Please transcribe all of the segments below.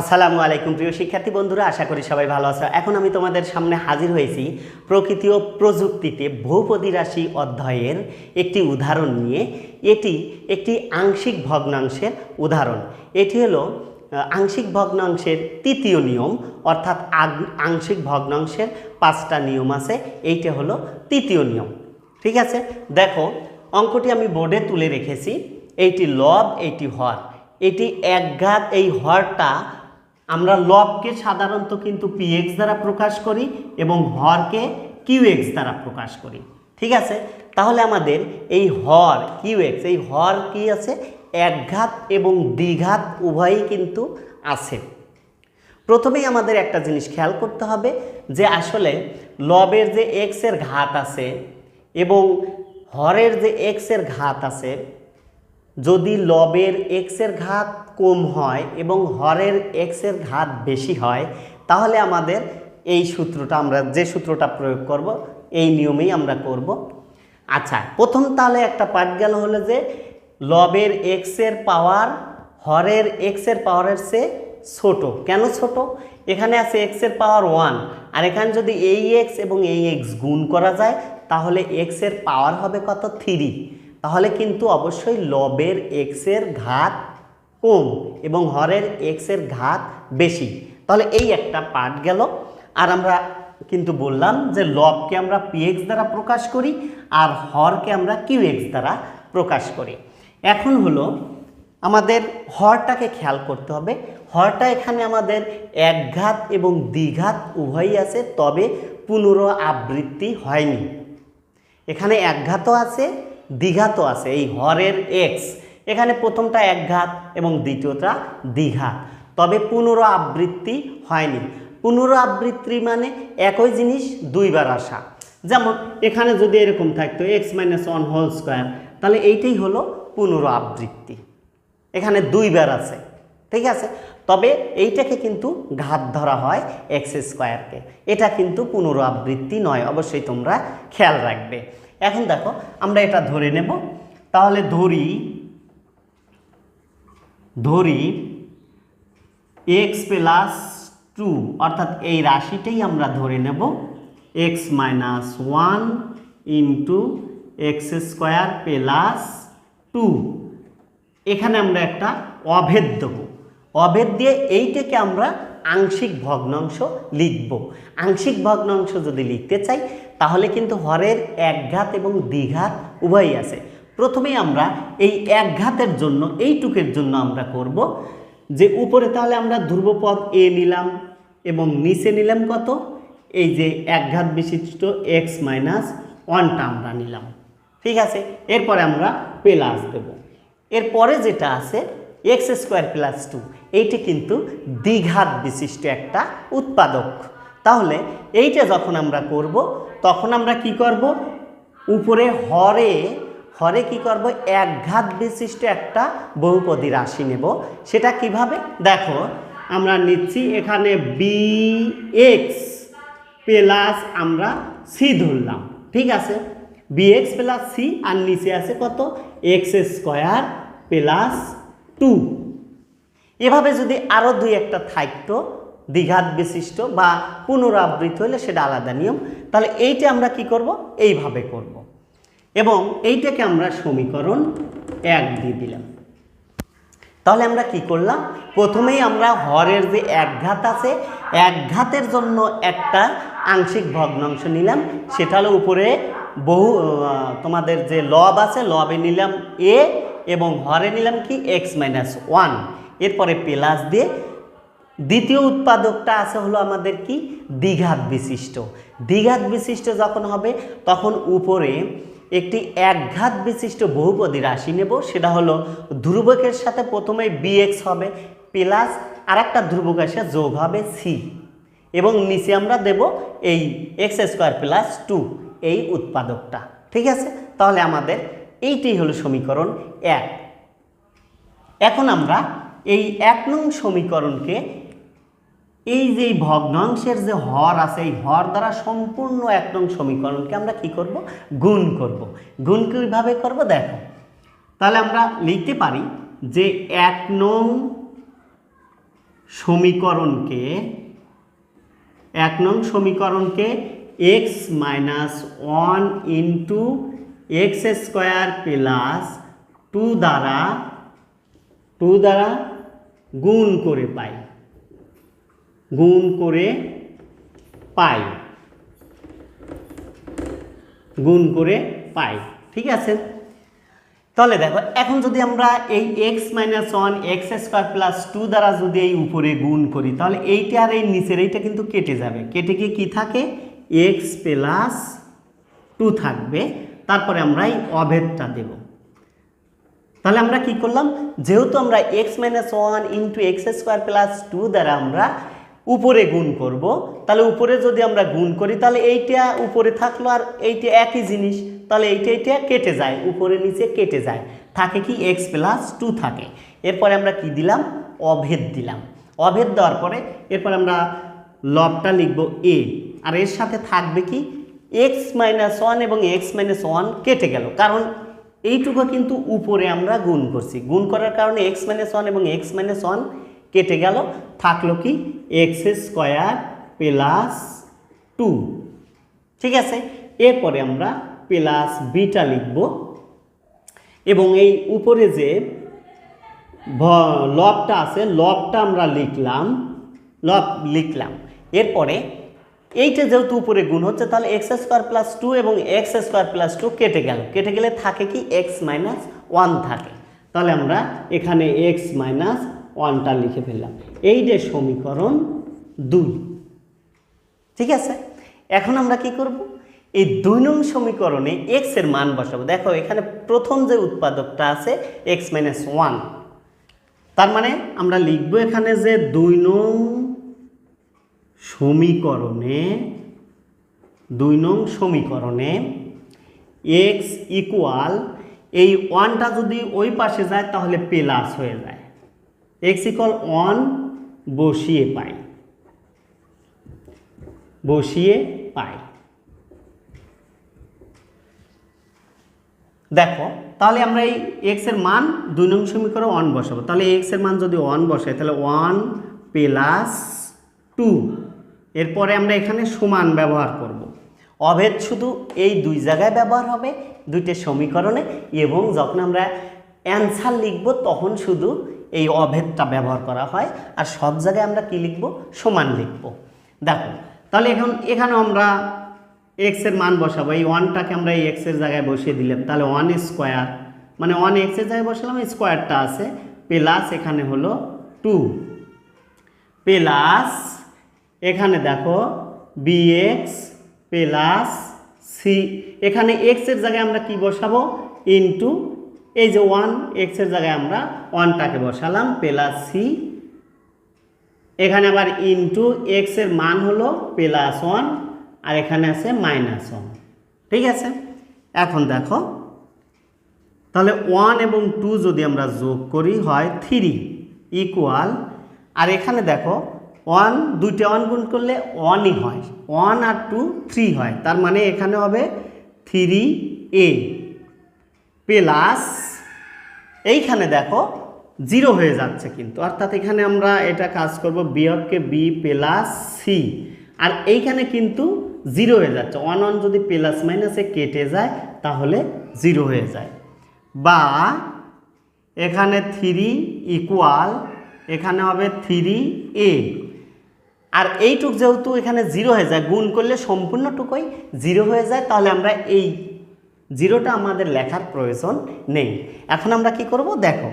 আসসালামু আলাইকুম প্রিয় শিক্ষার্থী বন্ধুরা, আশা করি সবাই ভালো আছো। এখন আমি তোমাদের সামনে হাজির হয়েছি প্রকৃতি ও প্রযুক্তিতে বহুপদী রাশি অধ্যায়ের একটি উদাহরণ নিয়ে। এটি একটি আংশিক ভগ্নাংশের উদাহরণ। এটি হলো আংশিক ভগ্নাংশের তৃতীয় নিয়ম, অর্থাৎ আংশিক ভগ্নাংশের পাঁচটা নিয়ম আছে, এইটা হলো তৃতীয় নিয়ম। ঠিক আছে? দেখো, অঙ্কটি আমি বোর্ডে তুলে রেখেছি। এইটি লব এইটি হর। এটি একঘাত এই হরটা আমরা লবকে সাধারণত কিন্তু পিএক্স দ্বারা প্রকাশ করি এবং হরকে কিউএক্স দ্বারা প্রকাশ করি। ঠিক আছে? তাহলে আমাদের এই হর কিউএক্স এই হর কি আছে? একঘাত এবং দ্বিঘাত উভয়ই কিন্তু আছে। প্রথমেই আমাদের একটা জিনিস খেয়াল করতে হবে যে আসলে লবের যে এক্সের ঘাত আছে এবং হরের যে এক্সের ঘাত আছে, যদি লবের এক্সের ঘাত কম হয় এবং হরের এক্সের ঘাত বেশি হয়, তাহলে আমাদের এই সূত্রটা আমরা, যে সূত্রটা প্রয়োগ করব, এই নিয়মেই আমরা করব। আচ্ছা প্রথম তাহলে একটা পাঠ গেল হলো যে, লবের এক্সের পাওয়ার হরের এক্সের পাওয়ারের চেয়ে ছোট। কেন ছোট? এখানে আছে এক্সের পাওয়ার ওয়ান, আর এখানে যদি এই এক্স এবং এই এক্স গুণ করা যায়, তাহলে এক্সের পাওয়ার হবে কত? থ্রি তাহলে কিন্তু অবশ্যই লবের এক্সের ঘাত কম এবং হরের এক্সের ঘাত বেশি। তাহলে এই একটা পার্ট গেল। আর আমরা কিন্তু বললাম যে লবকে আমরা পিএক্স দ্বারা প্রকাশ করি আর হরকে আমরা কিউএক্স দ্বারা প্রকাশ করি। এখন হলো আমাদের হরটাকে খেয়াল করতে হবে। হরটা এখানে আমাদের একঘাত এবং দ্বিঘাত উভয়ই আছে, তবে পুনরাবৃত্তি হয়নি। এখানে একঘাতও আছে, দ্বিঘাতও আছে। এই হরের এক্স এখানে প্রথমটা একঘাত এবং দ্বিতীয়টা দ্বিঘাত। তবে পুনরাবৃত্তি হয়নি। পুনরাবৃত্তি মানে একই জিনিস দুইবার আসা। যেমন এখানে যদি এরকম থাকতো x minus one whole square, তাহলে এইটাই হলো পুনরাবৃত্তি। এখানে দুইবার আছে, ঠিক আছে? তবে এইটাকে কিন্তু ঘাত ধরা হয় এক্স স্কোয়ারকে এটা কিন্তু পুনরাবৃত্তি নয়, অবশ্যই তোমরা খেয়াল রাখবে। এখন দেখো, আমরা এটা ধরে নেব। তাহলে ধরি ধরি এক্স প্লাস টু অর্থাৎ এই রাশিটাই আমরা ধরে নেব x minus one into x square plus two এখানে আমরা একটা অভেদ দেবো। অভেদ দিয়ে এইটাকে আমরা আংশিক ভগ্নাংশ লিখব। আংশিক ভগ্নাংশ যদি লিখতে চাই, তাহলে কিন্তু হরের একঘাত এবং দ্বিঘাত উভয়ই আছে। প্রথমেই আমরা এই একঘাতের জন্য, এইটুকের জন্য আমরা করব যে উপরে তাহলে আমরা ধ্রুবপদ এ নিলাম এবং নিচে নিলাম কত? এই যে একঘাত বিশিষ্ট এক্স মাইনাস ওয়ানটা আমরা নিলাম। ঠিক আছে? এরপরে আমরা প্লাস দেবো। এরপরে যেটা আছে এক্স স্কোয়ার প্লাস টু এইটি কিন্তু দ্বিঘাত বিশিষ্ট একটা উৎপাদক। তাহলে এইটা যখন আমরা করব, তখন আমরা কি করব? উপরে হরে হরে কি করব? একঘাত বিশিষ্ট একটা বহুপদী রাশি নেব। সেটা কীভাবে? দেখো, আমরা নিচ্ছি এখানে বি এক্স প্লাস আমরা সি ধরলাম। ঠিক আছে? বিএক্স প্লাস সি আর নিচে আছে কত? এক্স স্কোয়ার প্লাস টু এভাবে যদি আরও দুই একটা থাকতো, দ্বিঘাত বিশিষ্ট বা পুনরাবৃত্তি হলে সেটা আলাদা নিয়ম। তাহলে এইটা আমরা কি করব? এইভাবে করব। এবং এইটাকে আমরা সমীকরণ এক দিয়ে দিলাম। তাহলে আমরা কি করলাম? প্রথমেই আমরা হরের যে একঘাত আছে, একঘাতের জন্য একটা আংশিক ভগ্নাংশ নিলাম। সেটা হলো উপরে বহু তোমাদের যে লব আছে, লবে নিলাম এ এবং হরে নিলাম কি? X minus one. এরপরে প্লাস দিয়ে দ্বিতীয় উৎপাদকটা আছে হলো আমাদের কি? দ্বিঘাত বিশিষ্ট। দ্বিঘাত বিশিষ্ট যখন হবে, তখন উপরে একটি একঘাত বিশিষ্ট বহুপদী রাশি নেব, সেটা হলো ধ্রুবকের সাথে প্রথমে বিএক্স হবে প্লাস আর একটা ধ্রুবক এসে যোগ হবে সি এবং নিচে আমরা দেব এই এক্স স্কোয়ার প্লাস টু এই উৎপাদকটা, ঠিক আছে? তাহলে আমাদের এইটাই হলো সমীকরণ এক। এখন আমরা এই এক নং সমীকরণকে এই যে ভগ্নাংশের যে হর আছে, এই হর দ্বারা সম্পূর্ণ এক নং সমীকরণকে আমরা কি করব? গুণ করব। গুণ কীভাবে করব? দেখো। তাহলে আমরা লিখতে পারি যে এক নং সমীকরণকে, এক নং সমীকরণকে x minus one into x square plus two দ্বারা টু দ্বারা গুণ করে পাই। গুণ করে পাই। গুণ করে পাই। ঠিক আছে? তাহলে দেখো, এখন যদি আমরা এই x minus one x square plus two দ্বারা যদি এই উপরে গুণ করি, তাহলে এইটা আর এই নিচের এইটা কিন্তু কেটে যাবে। কেটে গিয়ে কী থাকে? এক্স প্লাস টু থাকবে। তারপরে আমরা এই অভেদটা দেব। তাহলে আমরা কি করলাম? যেহেতু আমরা x minus one into x square plus two দ্বারা আমরা উপরে গুণ করব, তাহলে উপরে যদি আমরা গুণ করি, তাহলে এইটা উপরে থাকল আর এইটা একই জিনিস, তাহলে এইটা এইটা কেটে যায়, উপরে নিচে কেটে যায়। থাকে কি এক্স প্লাস টু থাকে। এরপরে আমরা কি দিলাম? অভেদ দিলাম। অভেদ দেওয়ার পরে এরপরে আমরা লবটা লিখব এ আর এর সাথে থাকবে কি? এক্স মাইনাস ওয়ান এবং এক্স মাইনাস ওয়ান কেটে গেল। কারণ এইটুকু কিন্তু উপরে আমরা গুণ করছি। গুণ করার কারণে এক্স মাইনাস ওয়ান এবং এক্স মাইনাস ওয়ান কেটে গেল। থাকল কি? X square plus two. ঠিক আছে? এরপরে আমরা প্লাস বিটা লিখব। এবং এই উপরে যে লবটা আছে, লবটা আমরা লিখলাম, লব লিখলাম। এরপরে এইটা যেহেতু উপরে গুণ হচ্ছে, তাহলে এক্স স্কোয়ার প্লাস টু এবং এক্স স্কোয়ার প্লাস টু কেটে গেল। কেটে গেলে থাকে কি? এক্স মাইনাস ওয়ান থাকে। তাহলে আমরা এখানে এক্স মাইনাস ওয়ানটা লিখে ফেললাম। এই যে সমীকরণ দুই, ঠিক আছে? এখন আমরা কি করব? এই দুই নং সমীকরণে এক্সের মান বসাবো। দেখো, এখানে প্রথম যে উৎপাদকটা আছে এক্স মাইনাস ওয়ান তার মানে আমরা লিখব এখানে যে দুই নং সমীকরণে, দুই নং সমীকরণে এক্স ইকুয়াল এই ওয়ানটা যদি ওই পাশে যায়, তাহলে প্লাস হয়ে যায়। এক্স ইকুয়াল ওয়ান বসিয়ে পাই। বসিয়ে পাই। দেখো, তাহলে আমরা এই এক্সের মান দুই নং সমীকরণে ওয়ান বসাবো। তাহলে এক্সের মান যদি ওয়ান বসাই, তাহলে ওয়ান প্লাস টু এরপরে আমরা এখানে সমান ব্যবহার করব। অভেদ শুধু এই দুই জায়গায় ব্যবহার হবে, দুইটা সমীকরণে, এবং যখন আমরা অ্যান্সার লিখব, তখন শুধু এই অভেদটা ব্যবহার করা হয় আর সব জায়গায় আমরা কি লিখব? সমান লিখব। দেখো, তাহলে এখন এখানে আমরা এক্সের মান বসাবো। এই ওয়ানটাকে আমরা এই এক্সের জায়গায় বসিয়ে দিলাম। তাহলে ওয়ান স্কোয়ার মানে ওয়ান এক্সের জায়গায় বসালাম স্কোয়ারটা আছে। প্লাস এখানে হলো টু প্লাস এখানে দেখো বিএক্স প্লাস সি এখানে এক্সের জায়গায় আমরা কি বসাবো? ইনটু এই যে ওয়ান এক্সের জায়গায় আমরা ওয়ানটাকে বসালাম, প্লাস সি এখানে আবার ইনটু এক্সের মান হলো প্লাস ওয়ান আর এখানে আছে মাইনাস ওয়ান ঠিক আছে? এখন দেখো, তাহলে ওয়ান এবং টু যদি আমরা যোগ করি, হয় থ্রি ইকুয়াল আর এখানে দেখো ওয়ান দুইটা ওয়ান গুণ করলে ওয়ানই হয়। ওয়ান আর টু থ্রি হয়। তার মানে এখানে হবে থ্রি এ প্লাস এইখানে দেখো জিরো হয়ে যাচ্ছে কিন্তু। অর্থাৎ এখানে আমরা এটা কাজ করব বিয়োগকে বি প্লাস সি। আর এইখানে কিন্তু জিরো হয়ে যাচ্ছে। ওয়ান ওয়ান যদি প্লাস মাইনাসে কেটে যায়, তাহলে জিরো হয়ে যায়। বা এখানে থ্রি ইকুয়াল, এখানে হবে থ্রি এ। আর এইটুক যেহেতু এখানে জিরো হয়ে যায়, গুণ করলে সম্পূর্ণটুকুই জিরো হয়ে যায়, তাহলে আমরা এই জিরোটা আমাদের লেখার প্রয়োজন নেই। এখন আমরা কি করব? দেখো,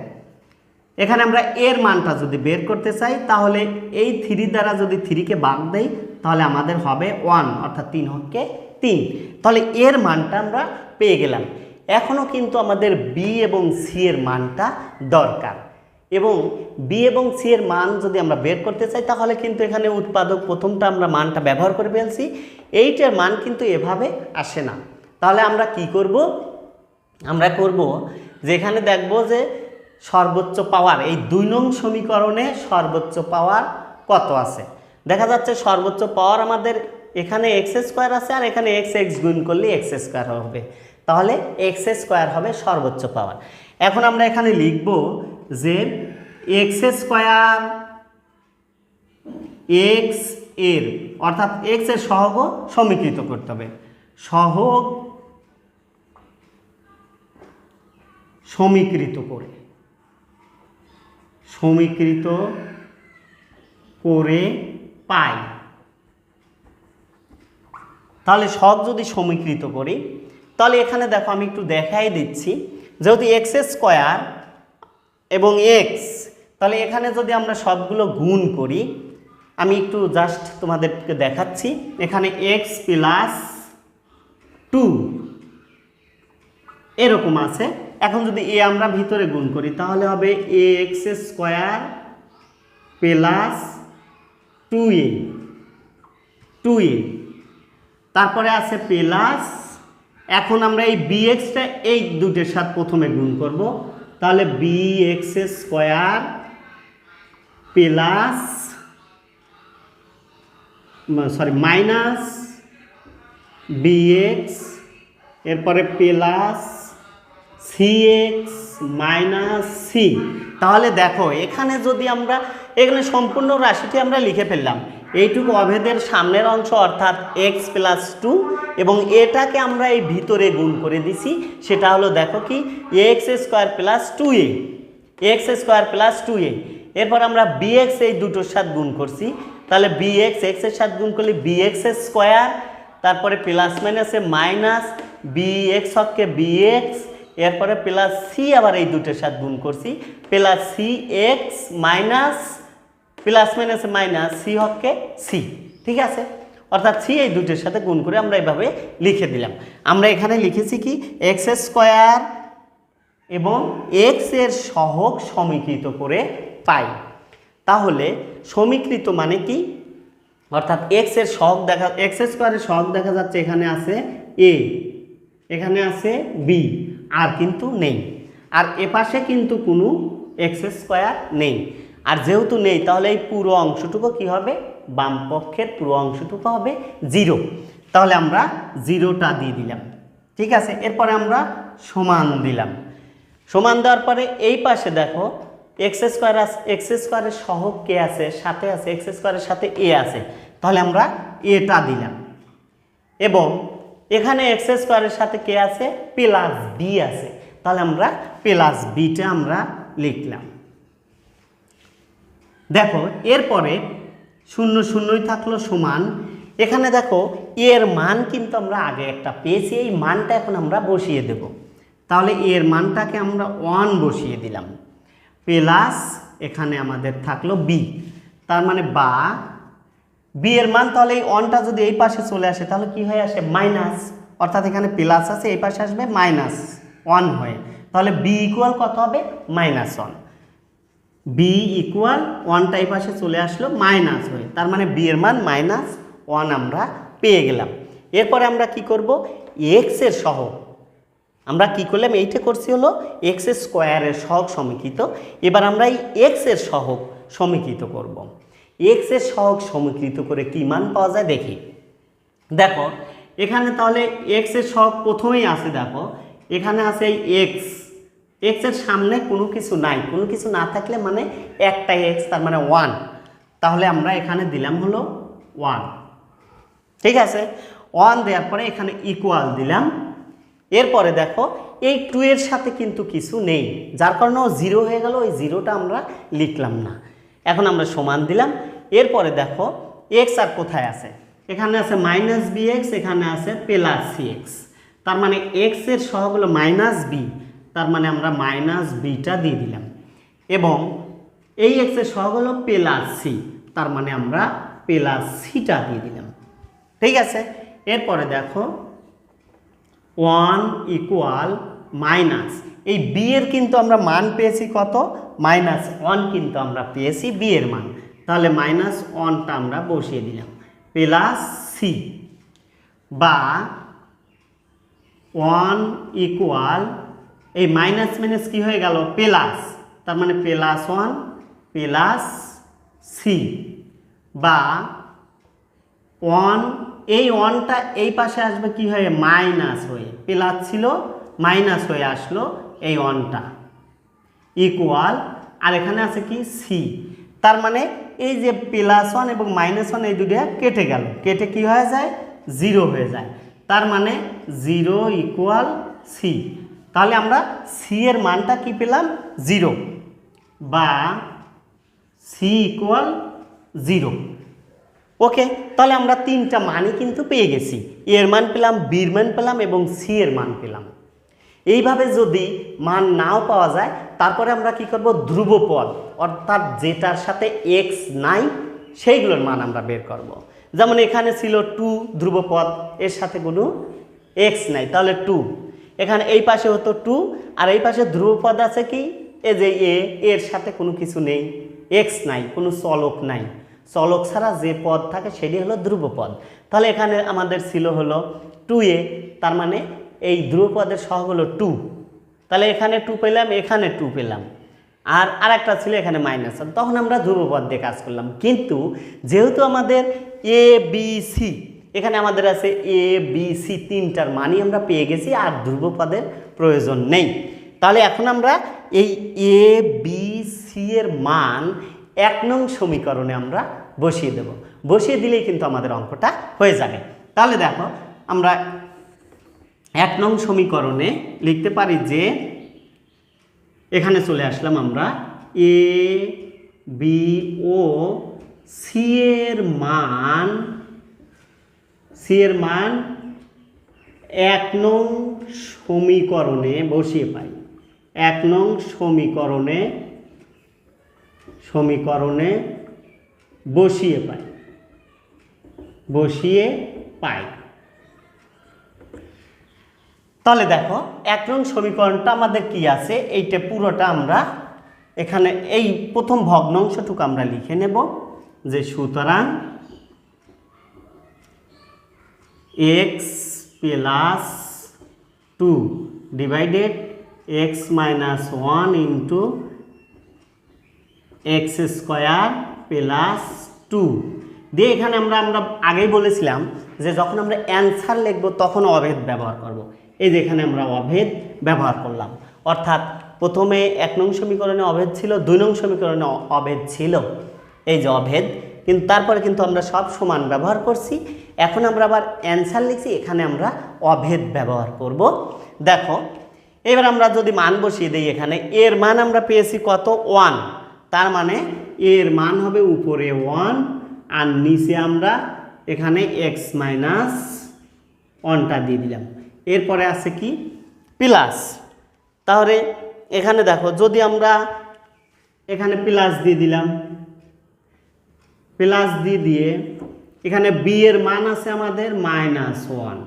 এখানে আমরা এর মানটা যদি বের করতে চাই, তাহলে এই থ্রি দ্বারা যদি থ্রিকে বাদ দেই, তাহলে আমাদের হবে ওয়ান অর্থাৎ তিন হককে তিন। তাহলে এর মানটা আমরা পেয়ে গেলাম। এখনও কিন্তু আমাদের বি এবং সি এর মানটা দরকার। এবং বি এবং সি এর মান যদি আমরা বের করতে চাই, তাহলে কিন্তু এখানে উৎপাদক প্রথমটা আমরা মানটা ব্যবহার করে ফেলছি। এইটার মান কিন্তু এভাবে আসে না। তাহলে আমরা কি করব? আমরা করব যেখানে দেখব যে সর্বোচ্চ পাওয়ার, এই দুই নং সমীকরণে সর্বোচ্চ পাওয়ার কত আছে? দেখা যাচ্ছে সর্বোচ্চ পাওয়ার আমাদের এখানে এক্স স্কোয়ার আছে আর এখানে এক্স এক্স গুণ করলে এক্স স্কোয়ার হবে। তাহলে এক্স স্কোয়ার হবে সর্বোচ্চ পাওয়ার। এখন আমরা এখানে লিখব যে এক্স স্কোয়ার এক্সের, অর্থাৎ এক্সের সহগ সমীকৃত করতে হবে। সহগ সমীকৃত করে। সমীকৃত করে পাই। তাহলে সব যদি সমীকৃত করি, তাহলে এখানে দেখো আমি একটু দেখাই দিচ্ছি। যেহেতু এক্স স্কোয়ার এবং এক্স তাহলে এখানে যদি আমরা সবগুলো গুণ করি, আমি একটু জাস্ট তোমাদেরকে দেখাচ্ছি। এখানে এক্স প্লাস টু এরকম আছে। এখন যদি এ আমরা ভিতরে গুণ করি, তাহলে হবে a x square plus two a two a তারপরে আছে প্লাস এখন আমরা এই বি এক্সটা এই দুটোর সাথে প্রথমে গুণ করব, তাহলে b x square plus sorry minus b x এরপরে plus c x minus c তাহলে দেখো, এখানে যদি আমরা, এখানে সম্পূর্ণ রাশিটি আমরা লিখে ফেললাম। এইটুকু অভেদের সামনের অংশ অর্থাৎ এক্স প্লাস টু এবং এটাকে আমরা এই ভিতরে গুণ করে দিছি। সেটা হলো দেখো কি x square plus two a x square plus two a এরপর আমরা বিএক্স এই দুটোর সাথে গুণ করছি। তাহলে বিএক্স এক্সের সাথে গুণ করলে বিএক্স স্কোয়ার তারপরে প্লাস মাইনাসে মাইনাস বি এক্স হককে বিএক্স এরপরে প্লাস সি আবার এই দুটোর সাথে গুণ করছি। Plus C X minus plus minus minus C হককে সি ঠিক আছে? অর্থাৎ সি এই দুটোর সাথে গুণ করে আমরা এভাবে লিখে দিলাম। আমরা এখানে লিখেছি কি? এক্স স্কোয়ার এবং এক্সের সহগ সমীকৃত করে পাই। তাহলে সমীকৃত মানে কি? অর্থাৎ এক্সের সহগ দেখা এক্স স্কোয়ারের সহগ দেখা যাচ্ছে, এখানে আছে এ এখানে আছে বি আর কিন্তু নেই। আর এপাশে কিন্তু কোনো এক্স স্কোয়ার নেই। আর যেহেতু নেই, তাহলে এই পুরো অংশটুকু কি হবে? বাম পক্ষের পুরো অংশটুকু হবে জিরো তাহলে আমরা জিরোটা দিয়ে দিলাম। ঠিক আছে? এরপরে আমরা সমান দিলাম। সমান দেওয়ার পরে এই পাশে দেখো এক্স স্কোয়ার আছে এক্স স্কোয়ারের সহগ কে আছে? সাথে আছে এক্স স্কোয়ারের সাথে এ আছে। তাহলে আমরা এটা দিলাম। এবং এখানে এক্স স্কোয়ারের সাথে কে আছে? প্লাস বি আছে। তাহলে আমরা প্লাস বিটা আমরা লিখলাম। দেখো, এরপরে শূন্য শূন্যই থাকল সমান। এখানে দেখো এর মান কিন্তু আমরা আগে একটা পেয়েছি, এই মানটা এখন আমরা বসিয়ে দেব। তাহলে এর মানটাকে আমরা ওয়ান বসিয়ে দিলাম। প্লাস এখানে আমাদের থাকল বি তার মানে বা বি এর মান তাহলে এই ওয়ানটা যদি এই পাশে চলে আসে, তাহলে কি হয়ে আসে? মাইনাস অর্থাৎ এখানে প্লাস আছে, এই পাশে আসবে মাইনাস ওয়ান হয়ে। তাহলে বি ইকুয়াল কত হবে? মাইনাস ওয়ান বি ইকুয়াল ওয়ানটা এই পাশে চলে আসলো মাইনাস হয়ে। তার মানে বি এর মান মাইনাস ওয়ান আমরা পেয়ে গেলাম। এরপরে আমরা কি করব? এক্সের সহগ। আমরা কি করলাম? এইটা করছি হলো এক্স স্কোয়ারের সহগ সমীকৃত। এবার আমরা এই এক্সের সহগ সমীকৃত করব। এক্সের সহগ সমীকৃত করে কি মান পাওয়া যায়? দেখি। দেখো, এখানে তাহলে এক্সের সহগ প্রথমেই আছে, দেখো। এখানে আছে এই এক্স এক্সের সামনে কোনো কিছু নাই। কোনো কিছু না থাকলে মানে একটাই এক্স তার মানে ওয়ান তাহলে আমরা এখানে দিলাম হলো ওয়ান ঠিক আছে? ওয়ান দেওয়ার পরে এখানে ইকুয়াল দিলাম। এরপরে দেখো, এই টু এর সাথে কিন্তু কিছু নেই। যার কারণে ও জিরো হয়ে গেল। ওই জিরোটা আমরা লিখলাম না। এখন আমরা সমান দিলাম। এরপরে দেখো এক্স আর কোথায় আছে? এখানে আছে মাইনাস বি এক্স এখানে আছে প্লাস সি এক্স তার মানে এক্সের সহ হলো মাইনাস বি তার মানে আমরা মাইনাস বিটা দিয়ে দিলাম। এবং এই এক্সের সহ হলো প্লাস সি তার মানে আমরা প্লাস সিটা দিয়ে দিলাম। ঠিক আছে? এরপরে দেখো ওয়ান ইকুয়াল মাইনাস এই বি এর কিন্তু আমরা মান পেয়েছি কত? মাইনাস ওয়ান কিন্তু আমরা পেয়েছি বি এর মান। তাহলে মাইনাস ওয়ানটা আমরা বসিয়ে দিলাম। প্লাস সি বা ওয়ান ইকুয়াল এই মাইনাস মাইনাস কী হয়ে গেল? প্লাস তার মানে প্লাস ওয়ান প্লাস সি বা ওয়ান এই ওয়ানটা এই পাশে আসবে কি হয়ে? মাইনাস হয়ে। প্লাস ছিল মাইনাস হয়ে আসলো এই ওয়ানটা ইকুয়াল আর এখানে আছে কি? সি তার মানে এই যে প্লাস ওয়ান এবং মাইনাস ওয়ান এই দুটো কেটে গেল। কেটে কি হয়ে যায়? জিরো হয়ে যায়। তার মানে জিরো ইকুয়াল সি তাহলে আমরা সি এর মানটা কি পেলাম? জিরো বা সি ইকুয়াল জিরো ওকে তাহলে আমরা তিনটা মানই কিন্তু পেয়ে গেছি। এর মান পেলাম বির মান পেলাম এবং সি এর মান পেলাম। এইভাবে যদি মান নাও পাওয়া যায়, তারপরে আমরা কি করব? ধ্রুবপদ। অর্থাৎ যেটার সাথে এক্স নাই, সেইগুলোর মান আমরা বের করব। যেমন এখানে ছিল টু ধ্রুবপদ, এর সাথে কোনো এক্স নাই, তাহলে টু এখানে এই পাশে হতো টু আর এই পাশে ধ্রুবপদ আছে কি? এ যে এ এর সাথে কোনো কিছু নেই এক্স নাই, কোনো চলক নাই। চলক ছাড়া যে পদ থাকে, সেটি হলো ধ্রুবপদ। তাহলে এখানে আমাদের ছিল হলো টু এ তার মানে এই ধ্রুবপদের সহগ হলো টু তাহলে এখানে টু পেলাম, এখানে টু পেলাম। আর আরেকটা ছিল এখানে মাইনাস তখন আমরা ধ্রুবপদ দিয়ে কাজ করলাম। কিন্তু যেহেতু আমাদের এ বি সি এখানে আমাদের আছে এ বি সি তিনটার মানই আমরা পেয়ে গেছি, আর ধ্রুবপদের প্রয়োজন নেই। তাহলে এখন আমরা এই এ বি সি এর মান এক নং সমীকরণে আমরা বসিয়ে দেব। বসিয়ে দিলেই কিন্তু আমাদের অঙ্কটা হয়ে যাবে। তাহলে দেখো, আমরা এক নং সমীকরণে লিখতে পারি যে এখানে চলে আসলাম আমরা এ বি ও সি এর মান সি এর মান এক নং সমীকরণে বসিয়ে পাই। এক নং সমীকরণে সমীকরণে বসিয়ে পাই। বসিয়ে পাই। তাহলে দেখো, এক নং সমীকরণটা আমাদের কি আছে এইটা পুরোটা আমরা এখানে এই প্রথম ভগ্নাংশটুকু আমরা লিখে নেব যে সুতরাং x plus two divided x minus one into x square plus two দিয়ে এখানে আমরা আমরা আগেই বলেছিলাম যে যখন আমরা অ্যান্সার লিখব, তখন অভেদ ব্যবহার করব। এই যে এখানে আমরা অভেদ ব্যবহার করলাম। অর্থাৎ প্রথমে এক নং সমীকরণে অভেদ ছিল, দুই নং সমীকরণে অভেদ ছিল। এই যে অভেদ, কিন্তু তারপরে কিন্তু আমরা সব সমান ব্যবহার করছি। এখন আমরা আবার অ্যান্সার লিখছি, এখানে আমরা অভেদ ব্যবহার করব। দেখো, এবার আমরা যদি মান বসিয়ে দিই এখানে, এর মান আমরা পেয়েছি কত? ওয়ান। তার মানে এর মান হবে উপরে ওয়ান, আর নিচে আমরা এখানে এক্স মাইনাস ওয়ানটা দিয়ে দিলাম। এরপরে আছে কি? প্লাস তাহলে এখানে দেখো, যদি আমরা এখানে প্লাস দিয়ে দিলাম প্লাস দিয়ে দিয়ে এখানে বি এর মান আছে আমাদের মাইনাস ওয়ান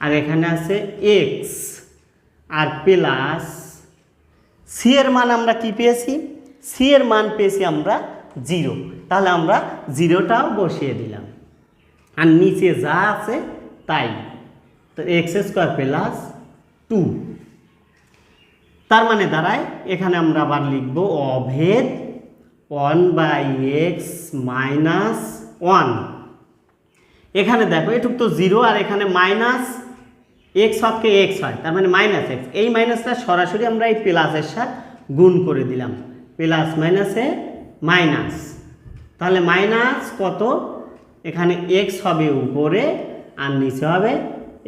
আর এখানে আছে এক্স আর প্লাস সি এর মান আমরা কি পেয়েছি? সি এর মান পেয়েছি আমরা জিরো তাহলে আমরা জিরোটাও বসিয়ে দিলাম। আর নিচে যা আছে তাই। তো এক্স স্কোয়ার প্লাস টু তার মানে দাঁড়ায়, এখানে আমরা আবার লিখব অভেদ one by x minus one এখানে দেখো, এটুক তো জিরো আর এখানে মাইনাস এক্স হককে এক্স হয়, তার মানে মাইনাস এক্স এই মাইনাসটা সরাসরি আমরা এই প্লাসের সাথে গুণ করে দিলাম। প্লাস মাইনাসে মাইনাস তাহলে মাইনাস কত? এখানে এক্স হবে উপরে আর নিচে হবে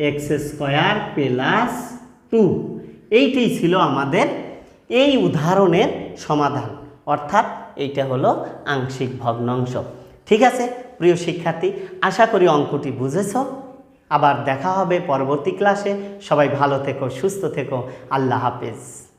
এক্স স্কোয়ার প্লাস টু। এইটাই ছিল আমাদের এই উদাহরণের সমাধান। অর্থাৎ এইটা হলো আংশিক ভগ্নাংশ। ঠিক আছে, প্রিয় শিক্ষার্থী, আশা করি অঙ্কটি বুঝেছ। আবার দেখা হবে পরবর্তী ক্লাসে সবাই ভালো থেকো, সুস্থ থেকো। আল্লাহ হাফেজ।